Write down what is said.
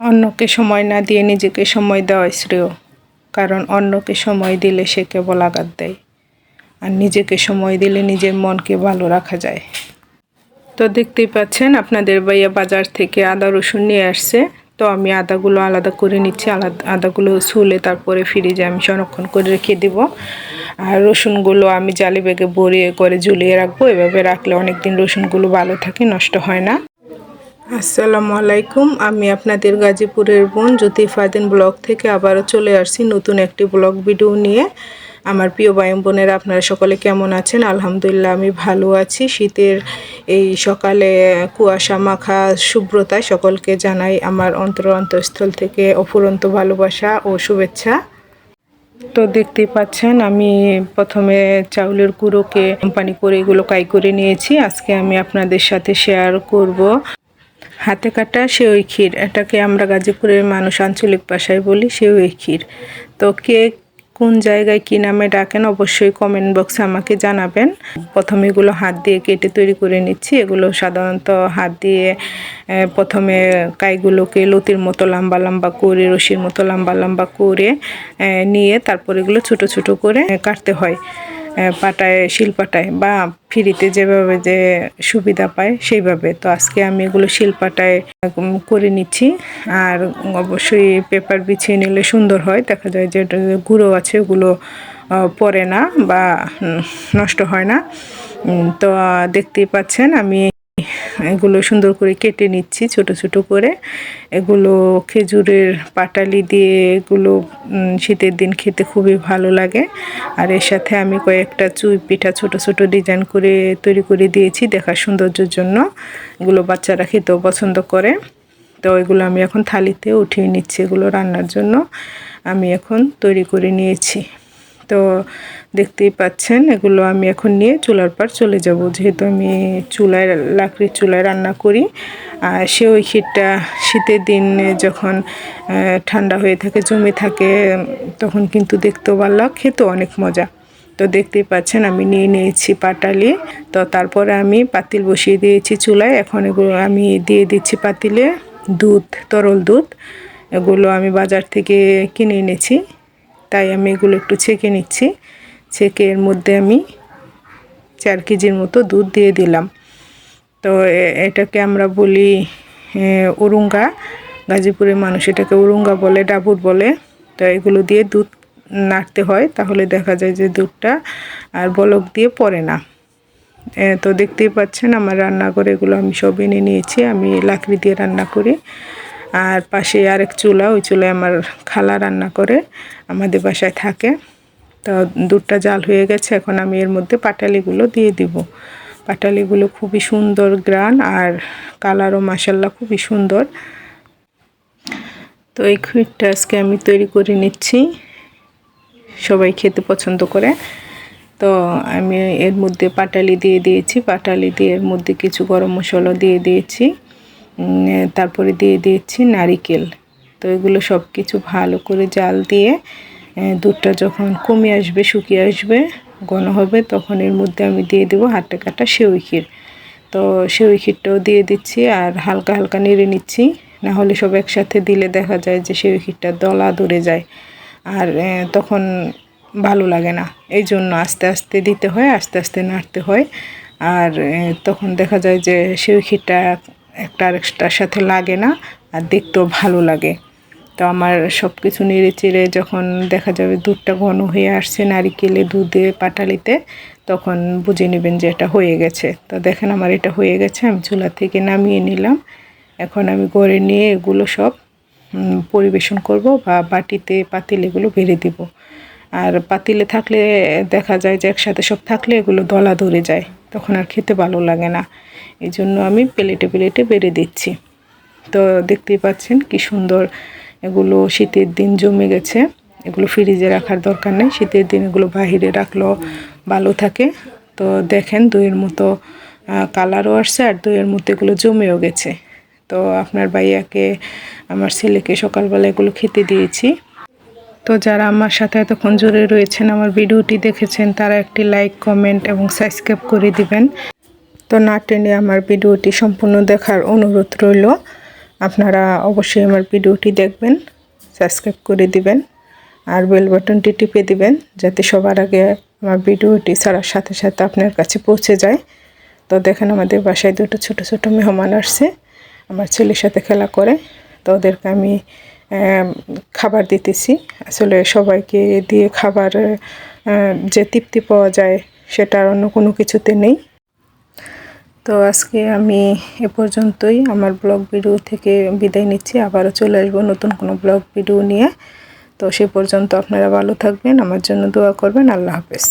অন্যকে সময় না দিয়ে নিজেকে সময় দেওয়াই শ্রেয়, কারণ অন্যকে সময় দিলে সে কেবল আঘাত দেয়, আর নিজেকে সময় দিলে নিজের মনকে ভালো রাখা যায়। তো দেখতেই পাচ্ছেন, আপনাদের ভাইয়া বাজার থেকে আদা রসুন নিয়ে আসছে। তো আমি আদাগুলো আলাদা করে নিচ্ছি, আলাদা আদাগুলো ছুলে তারপরে ফ্রিজে আমি সংরক্ষণ করে রেখে দিব। আর রসুনগুলো আমি জালি ব্যাগে ভরিয়ে করে ঝুলিয়ে রাখব। এভাবে রাখলে অনেক দিন রসুনগুলো ভালো থাকে, নষ্ট হয় না। আসসালামু আলাইকুম। আমি আপনাদের গাজীপুরের বোন জ্যোতি ফাদিন ব্লগ থেকে আবারও চলে আসছি নতুন একটি ব্লগ ভিডিও নিয়ে। আমার প্রিয় ভাই বোনেরা, আপনারা সকলে কেমন আছেন? আলহামদুলিল্লাহ, আমি ভালো আছি। শীতের এই সকালে কুয়াশা, মাখা শুভ্রতায় সকলকে জানাই আমার অন্তর অন্তঃস্থল থেকে অফুরন্ত ভালোবাসা ও শুভেচ্ছা। তো দেখতেই পাচ্ছেন, আমি প্রথমে চাউলের গুঁড়োকে কোম্পানি করে এগুলো কাই করে নিয়েছি। আজকে আমি আপনাদের সাথে শেয়ার করব। হাতে কাটা সেওই ক্ষীর। এটাকে আমরা গাজীপুরের মানুষ আঞ্চলিক ভাষায় বলি সেওই ক্ষীর। তো কে কোন জায়গায় কী নামে ডাকেন অবশ্যই কমেন্ট বক্সে আমাকে জানাবেন। প্রথমে এগুলো হাত দিয়ে কেটে তৈরি করে নিচ্ছি। এগুলো সাধারণত হাত দিয়ে প্রথমে কাইগুলোকে লতির মতো লম্বা লম্বা করে, রশির মতো লম্বা লম্বা করে নিয়ে তারপর এগুলো ছোট ছোট করে কাটতে হয়। পাটায়, শিলপাটায় বা ফ্রিতে যেভাবে যে সুবিধা পায় সেইভাবে। তো আজকে আমি এগুলো শিলপাটায় করে নিচ্ছি। আর অবশ্যই পেপার বিছিয়ে নিলে সুন্দর হয়। দেখা যায় যে গুঁড়ো আছে, ওগুলো পরে না বা নষ্ট হয় না। তো দেখতেই পাচ্ছেন আমি এগুলো সুন্দর করে কেটে নিচ্ছি, ছোট ছোট করে। এগুলো খেজুরের পাটালি দিয়ে এগুলো শীতের দিন খেতে খুবই ভালো লাগে। আর এর সাথে আমি কয়েকটা চুই পিঠা ছোট ছোট ডিজাইন করে তৈরি করে দিয়েছি দেখার সৌন্দর্যের জন্য। এগুলো বাচ্চারা খেতেও পছন্দ করে। তো এগুলো আমি এখন থালিতে উঠিয়ে নিচ্ছি এগুলো রান্নার জন্য। আমি এখন তৈরি করে নিয়েছি। তো দেখতেই পাচ্ছেন, এগুলো আমি এখন নিয়ে চুলার পার চলে যাব। যেহেতু আমি চুলায়, লাকড়ির চুলায় রান্না করি, আর সে ওই ক্ষীরটা শীতের দিনে যখন ঠান্ডা হয়ে থাকে, জমে থাকে, তখন কিন্তু দেখতেও ভালো খেতেও অনেক মজা। তো দেখতেই পাচ্ছেন, আমি নিয়ে নিয়েছি পাটালি। তো তারপরে আমি পাতিল বসিয়ে দিয়েছি চুলায়। এখন এগুলো আমি দিয়ে দিচ্ছি পাতিলে দুধ, তরল দুধ। এগুলো আমি বাজার থেকে কিনে এনেছি। তাই আমি এগুলো একটু ছেঁকে নিচ্ছি। ছেঁকে এর মধ্যে আমি চার কেজির মতো দুধ দিয়ে দিলাম। তো এটাকে আমরা বলি উরুঙ্গা। গাজীপুরের মানুষ এটাকে উরুঙ্গা বলে, ডাবুর বলে। তো এগুলো দিয়ে দুধ নাড়তে হয়, তাহলে দেখা যায় যে দুধটা আর বলক দিয়ে পড়ে না। তো দেখতেই পাচ্ছেন আমার রান্নাঘরে, এগুলো আমি সব এনে নিয়েছি, আমি লাকড়ি দিয়ে রান্না করি। আর পাশে আরেক চুলা, ওই চুলায় আমার খালা রান্না করে, আমাদের বাসায় থাকে। তো দুধটা জাল হয়ে গেছে, এখন আমি এর মধ্যে পাটালিগুলো দিয়ে দিব। পাটালিগুলো খুবই সুন্দর গ্রান আর কালারও মাসাল্লা খুবই সুন্দর। তো এই ক্ষীরটা আজকে আমি তৈরি করে নিচ্ছি, সবাই খেতে পছন্দ করে। তো আমি এর মধ্যে পাটালি দিয়ে দিয়েছি, পাটালি দিয়ে এর মধ্যে কিছু গরম মশলা দিয়ে দিয়েছি তারপরে দিয়ে দিয়েছি নারিকেল। তো এগুলো সব কিছু ভালো করে জাল দিয়ে দুধটা যখন কমে আসবে, শুকিয়ে আসবে, ঘন হবে, তখন এর মধ্যে আমি দিয়ে দেবো হাটে কাটা সেউই ক্ষীর। তো সেউই ক্ষীরটাও দিয়ে দিচ্ছি আর হালকা হালকা নেড়ে নিচ্ছি, না হলে সব একসাথে দিলে দেখা যায় যে সেউই ক্ষীরটা দলা ধরে যায় আর তখন ভালো লাগে না। এই জন্য আস্তে আস্তে দিতে হয়, আস্তে আস্তে নাড়তে হয় আর তখন দেখা যায় যে সেউই ক্ষীরটা একটা আরেকটার সাথে লাগে না আর দেখতেও ভালো লাগে। তো আমার সব কিছু নেড়ে চেড়ে যখন দেখা যাবে দুধটা ঘন হয়ে আসছে নারিকেলে দুধে পাটালিতে, তখন বুঝে নেবেন যে এটা হয়ে গেছে। তো দেখেন আমার এটা হয়ে গেছে, আমি চুলা থেকে নামিয়ে নিলাম। এখন আমি গড়ে নিয়ে এগুলো সব পরিবেশন করব বা বাটিতে পাতিল এগুলো বেড়ে দিব। আর পাতিলে থাকলে দেখা যায় যে একসাথে সব থাকলে এগুলো দলা ধরে যায়, তখন আর খেতে ভালো লাগে না। এই জন্য আমি প্লেটে প্লেটে বেড়ে দিচ্ছি। তো দেখতেই পাচ্ছেন কি সুন্দর এগুলো শীতের দিন জমে গেছে। এগুলো ফ্রিজে রাখার দরকার নেই। শীতের দিন এগুলো বাহিরে রাখলেও ভালো থাকে। তো দেখেন দইয়ের মতো কালারও আসছে আর দইয়ের মতো এগুলো জমেও গেছে। তো আপনার ভাইয়াকে, আমার ছেলেকে সকালবেলা এগুলো খেতে দিয়েছি। তো যারা আমার সাথে এতক্ষণ জুড়ে রয়েছেন, আমার ভিডিওটি দেখেছেন, তারা একটি লাইক কমেন্ট এবং সাবস্ক্রাইব করে দিবেন। তো না টেনে আমার ভিডিওটি সম্পূর্ণ দেখার অনুরোধ রইল। আপনারা অবশ্যই আমার ভিডিওটি দেখবেন সাবস্ক্রাইব করে দিবেন, আর বেল বাটনটি টিপে দিবেন, যাতে সবার আগে আমার ভিডিওটি ছাড়ার সাথে সাথে আপনার কাছে পৌঁছে যায়। তো দেখেন আমাদের বাসায় দুটো ছোট ছোট মেহমান আসছে, আমার ছেলের সাথে খেলা করে। তো ওদেরকে আমি খাবার দিতেছি। আসলে সবাইকে দিয়ে খাবার যে তৃপ্তি পাওয়া যায়, সেটা অন্য কোনো কিছুতে নেই। তো আজকে আমি এ পর্যন্তই। আমার ব্লগ ভিডিও থেকে বিদায় নিচ্ছি। আবারও চলে আসব নতুন কোনো ব্লগ ভিডিও নিয়ে। তো সে পর্যন্ত আপনারা ভালো থাকবেন। আমার জন্য দোয়া করবেন। আল্লাহ হাফেজ।